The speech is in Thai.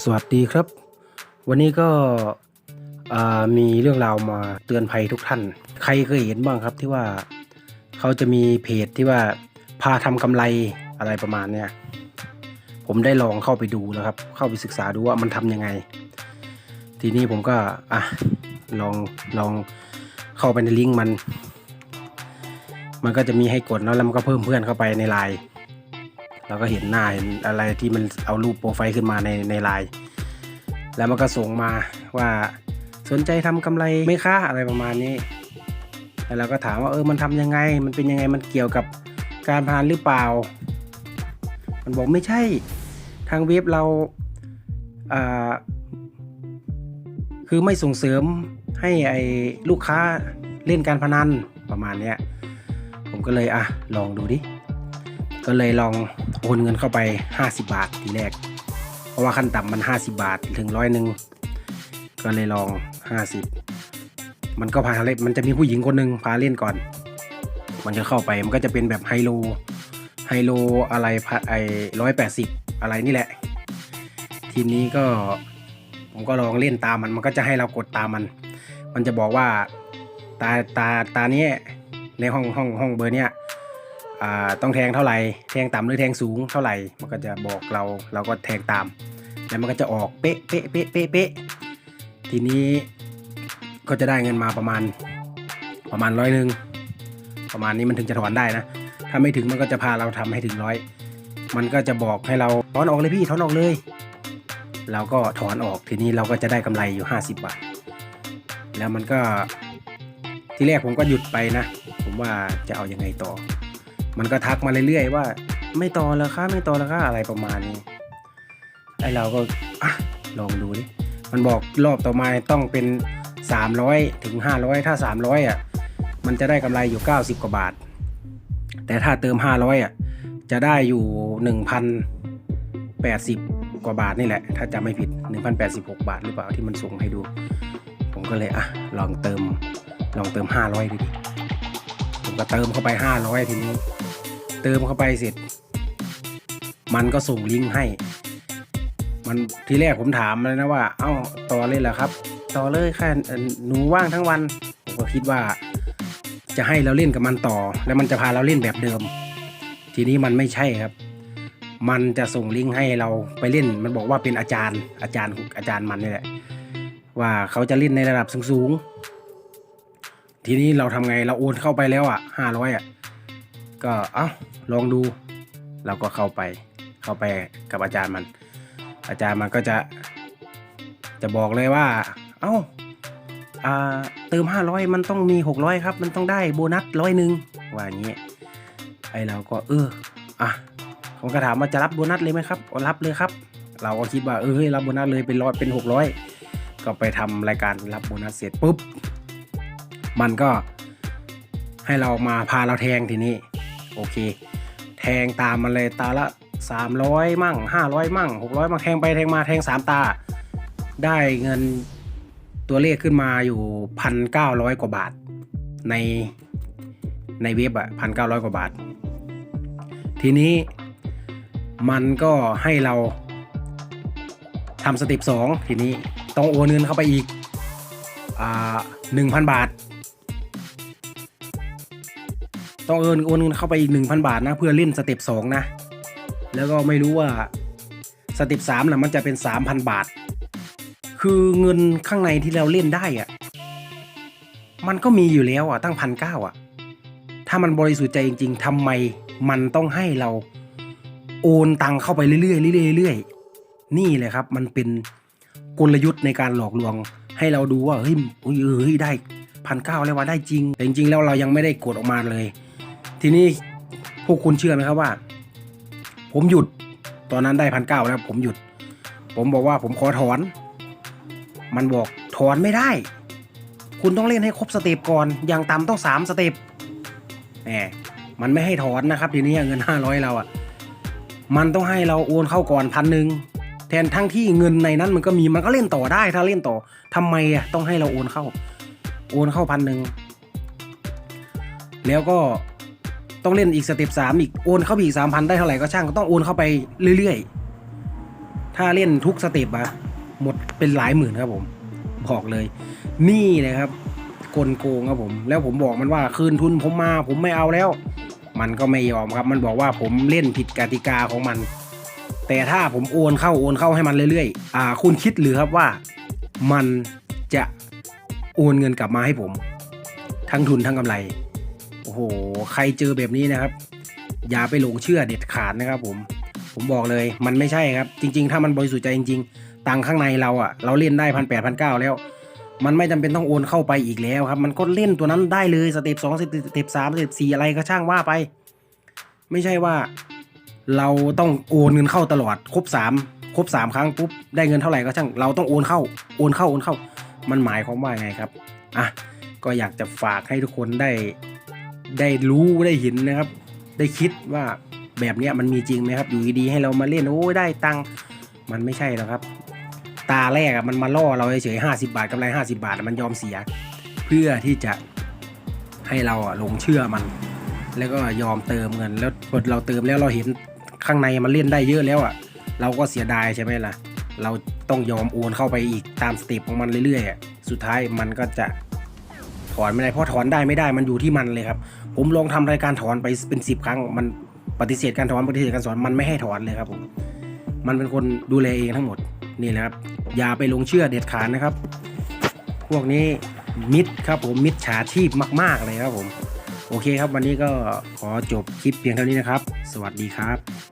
สวัสดีครับ วันนี้ก็มีเรื่องราวมาเตือนภัยทุกท่าน ใครเคยเห็นบ้างครับที่ว่าเขาจะมีเพจที่ว่าพาทำกำไรอะไรประมาณเนี้ยผมได้ลองเข้าไปดูแล้วครับ เข้าไปศึกษาดูว่ามันทำยังไง ทีนี้ผมก็อะลองลองเข้าไปในลิงก์มัน มันก็จะมีให้กดแล้วแล้วมันก็เพิ่มเพื่อนเข้าไปในไลน์ เราก็เห็นหน้าเห็นอะไรที่มันเอารูปโปรไฟล์ขึ้นมาในในไลน์แล้วมันก็ส่งมาว่าสนใจทำกำไรไหมคะอะไรประมาณนี้ แล้วเราก็ถามว่าเออมันทำยังไง มันเป็นยังไงมันเกี่ยวกับการพนันหรือเปล่า มันบอกไม่ใช่ทางเว็บเราอ่าคือไม่ส่งเสริมให้ไอ้ลูกค้าเล่นการพนันประมาณเนี้ยผมก็เลยอะลองดูดิ ก็เลยลอง โอนเงินเข้าไป 50 บาททีแรก เพราะว่าขั้นต่ำมัน 50 บาทถึงร้อยหนึ่งก็เลยลอง 50 มันก็พาเล่นมันจะมีผู้หญิงคนหนึ่งพาเล่นก่อน มันก็เข้าไปมันก็จะเป็นแบบไฮโลไฮโลอะไรพะไอร้อยแปดสิบอะไรนี่แหละ ทีนี้ก็ผมก็ลองเล่นตามมันมันก็จะให้เรากดตามมัน มันจะบอกว่าตาตาตาเนี้ยในห้องห้องห้องเบอร์เนี้ย ต้องแทงเท่าไหร่แทงต่ำหรือแทงสูงเท่าไหร่ มันก็จะบอกเราเราก็แทงตาม แล้วมันก็จะออกเป๊ะเป๊ะเป๊ะเป๊ะเป๊ะทีนี้ก็จะได้เงินมาประมาณประมาณร้อยหนึ่งประมาณนี้มันถึงจะถอนได้นะ ถ้าไม่ถึงมันก็จะพาเราทำให้ถึงร้อยมันก็จะบอกให้เราถอนออกเลยพี่ถอนออกเลยเราก็ถอนออกทีนี้เราก็จะได้กำไรอยู่ 50 บาท แล้วมันก็ที่แรกผมก็หยุดไปนะ ผมว่าจะเอายังไงต่อ มันก็ทักมาเรื่อยๆว่า ไม่ต่อแล้วค่ะไม่ต่อแล้วค่ะอะไรประมาณนี้ไอเราก็อะลองดูดิมันบอกรอบต่อมาต้องเป็น 300ถึง500 ถ้า 300อะมันจะได้กำไรอยู่ 90 กว่าบาท แต่ถ้าเติม 500อะจะได้อยู่ 1,080 กว่าบาทนี่แหละ ถ้าจำไม่ผิด 1,086 บาทหรือเปล่าที่มันส่งให้ดู ผมก็เลยอะลองเติมลองเติม 500ดูดิผมก็เติมเข้าไป 500 ทีนี้ เติมเข้าไปเสร็จ มันก็ส่งลิงก์ให้ มันทีแรกผมถามเลยนะว่า เอ้าต่อเลยเหรอครับ ต่อเลยค่ะหนูว่างทั้งวัน ผมก็คิดว่า จะให้เราเล่นกับมันต่อ แล้วมันจะพาเราเล่นแบบเดิม ทีนี้มันไม่ใช่ครับ มันจะส่งลิงก์ให้เราไปเล่น มันบอกว่าเป็นอาจารย์ อาจารย์อาจารย์มันนี่แหละว่าเขาจะเล่นในระดับสูงๆทีนี้เราทำไงเราโอนเข้าไปแล้วอะห้าร้อยอะ ก็เอ้าลองดู เราก็เข้าไปเข้าไปกับอาจารย์มัน อาจารย์มันก็จะ จะบอกเลยว่า เอ้าอ่าเติมห้าร้อยมันต้องมีหกร้อยครับ มันต้องได้โบนัสร้อยหนึ่งว่าอย่างเงี้ยไอเราก็เอออะผมก็ถามว่าจะรับโบนัสเลยไหมครับรับเลยครับ เราก็คิดว่าเออรับโบนัสเลยเป็นร้อยเป็นหกร้อยก็ไปทำรายการรับโบนัสเสร็จปุ๊บ มันก็ให้เรามาพาเราแทงทีนี้ โอเค แทงตามมันเลยตาละ 300 มั่ง 500 มั่ง 600 มั่งแทงไปแทงมาแทง 3 ตา ได้เงินตัวเลขขึ้นมาอยู่ 1,900 กว่าบาท ในในเว็บอะ1,900 กว่าบาท ทีนี้มันก็ให้เราทำสเต็ป2ทีนี้ต้องโอนเงินเข้าไปอีกอ่าหนึ่งพันบาท ต้องเอินโอนเงินเข้าไปอีกหนึ่งพันบาทนะ เพื่อเล่นสเต็ปสองนะ แล้วก็ไม่รู้ว่าสเต็ปสามน่ะมันจะเป็นสามพันบาท คือเงินข้างในที่เราเล่นได้อะมันก็มีอยู่แล้วอะตั้งพันเก้าอะ ถ้ามันบริสุทธิ์ใจจริง ๆทำไมมันต้องให้เราโอนตังเข้าไปเรื่อยๆเรื่อยๆเรื่อยๆนี่เลยครับ มันเป็นกลยุทธ์ในการหลอกลวง ให้เราดูว่าเฮ้ยเฮ้ยเฮ้ยได้พันเก้าแล้วว่าได้จริง แต่จริงๆแล้วเรายังไม่ได้กดออกมาเลย ทีนี้พวกคุณเชื่อไหมครับว่า ผมหยุดตอนนั้นได้พันเก้าแล้วผมหยุด ผมบอกว่าผมขอถอน มันบอกถอนไม่ได้ คุณต้องเล่นให้ครบสเต็ปก่อนอย่างต่ำต้องสามสเต็ปแหมมันไม่ให้ถอนนะครับทีนี้เงินห้าร้อยเราอะมันต้องให้เราโอนเข้าก่อนพันหนึ่งแทนทั้งที่เงินในนั้นมันก็มีมันก็เล่นต่อได้ถ้าเล่นต่อทำไมอะต้องให้เราโอนเข้า โอนเข้าพันหนึ่งแล้วก็ ต้องเล่นอีกสเต็ปสามอีกโอนเข้าไปอีกสามพันได้เท่าไหร่ก็ช่างก็ต้องโอนเข้าไปเรื่อยๆ ถ้าเล่นทุกสเต็ปอะหมดเป็นหลายหมื่นครับผมบอกเลย นี่เลยครับกลโกงครับผม แล้วผมบอกมันว่าคืนทุนผมมา ผมไม่เอาแล้ว มันก็ไม่ยอมครับ มันบอกว่าผมเล่นผิดกติกาของมัน แต่ถ้าผมโอนเข้าโอนเข้าให้มันเรื่อยๆ อ่า คุณคิดหรือครับว่ามันจะโอนเงินกลับมาให้ผม ทั้งทุนทั้งกำไร โอ้โห ใครเจอแบบนี้นะครับ อย่าไปหลงเชื่อเด็ดขาดนะครับผม ผมบอกเลยมันไม่ใช่ครับ จริง ๆ ถ้ามันบริสุทธิ์ใจจริง ๆ ตังข้างในเราอะเราเล่นได้พันแปดพันเก้าแล้ว มันไม่จำเป็นต้องโอนเข้าไปอีกแล้วครับ มันก็เล่นตัวนั้นได้เลยสเต็ปสองสเต็ปสามสเต็ปสี่อะไรก็ช่างว่าไป ไม่ใช่ว่า เราต้องโอนเงินเข้าตลอดครบสามครบสามครั้งปุ๊บได้เงินเท่าไหร่ก็ช่างเราต้องโอนเข้าโอนเข้าโอนเข้า มันหมายความว่าไงครับอะก็อยากจะฝากให้ทุกคนได้ ได้รู้ได้เห็นนะครับ ได้คิดว่าแบบเนี้ยมันมีจริงไหมครับ อยู่ดีๆให้เรามาเล่นโอ้ยได้ตังค์มันไม่ใช่หรอกครับ ตาแรกอะมันมาล่อเราเฉยๆห้าสิบาทกำไรห้าสิบาทมันยอมเสีย เพื่อที่จะให้เราอะหลงเชื่อมัน แล้วก็ยอมเติมเงิน แล้วพอเราเติมแล้วเราเห็นข้างในมันเล่นได้เยอะแล้วอะเราก็เสียดายใช่ไหมล่ะ เราต้องยอมโอนเข้าไปอีกตามสเต็ปของมันเรื่อยๆสุดท้ายมันก็จะ ถอนไม่ได้เพราะถอนได้ไม่ได้มันอยู่ที่มันเลยครับ ผมลองทำรายการถอนไปเป็นสิบครั้ง มันปฏิเสธการถอนปฏิเสธการสอนมันไม่ให้ถอนเลยครับผมมันเป็นคนดูแลเองทั้งหมดนี่แหละครับ อย่าไปลงเชื่อเด็ดขาดนะครับ พวกนี้มิดครับผมมิดฉาชีพมาก ๆ เลยครับผม โอเคครับ วันนี้ก็ขอจบคลิปเพียงเท่านี้นะครับ สวัสดีครับ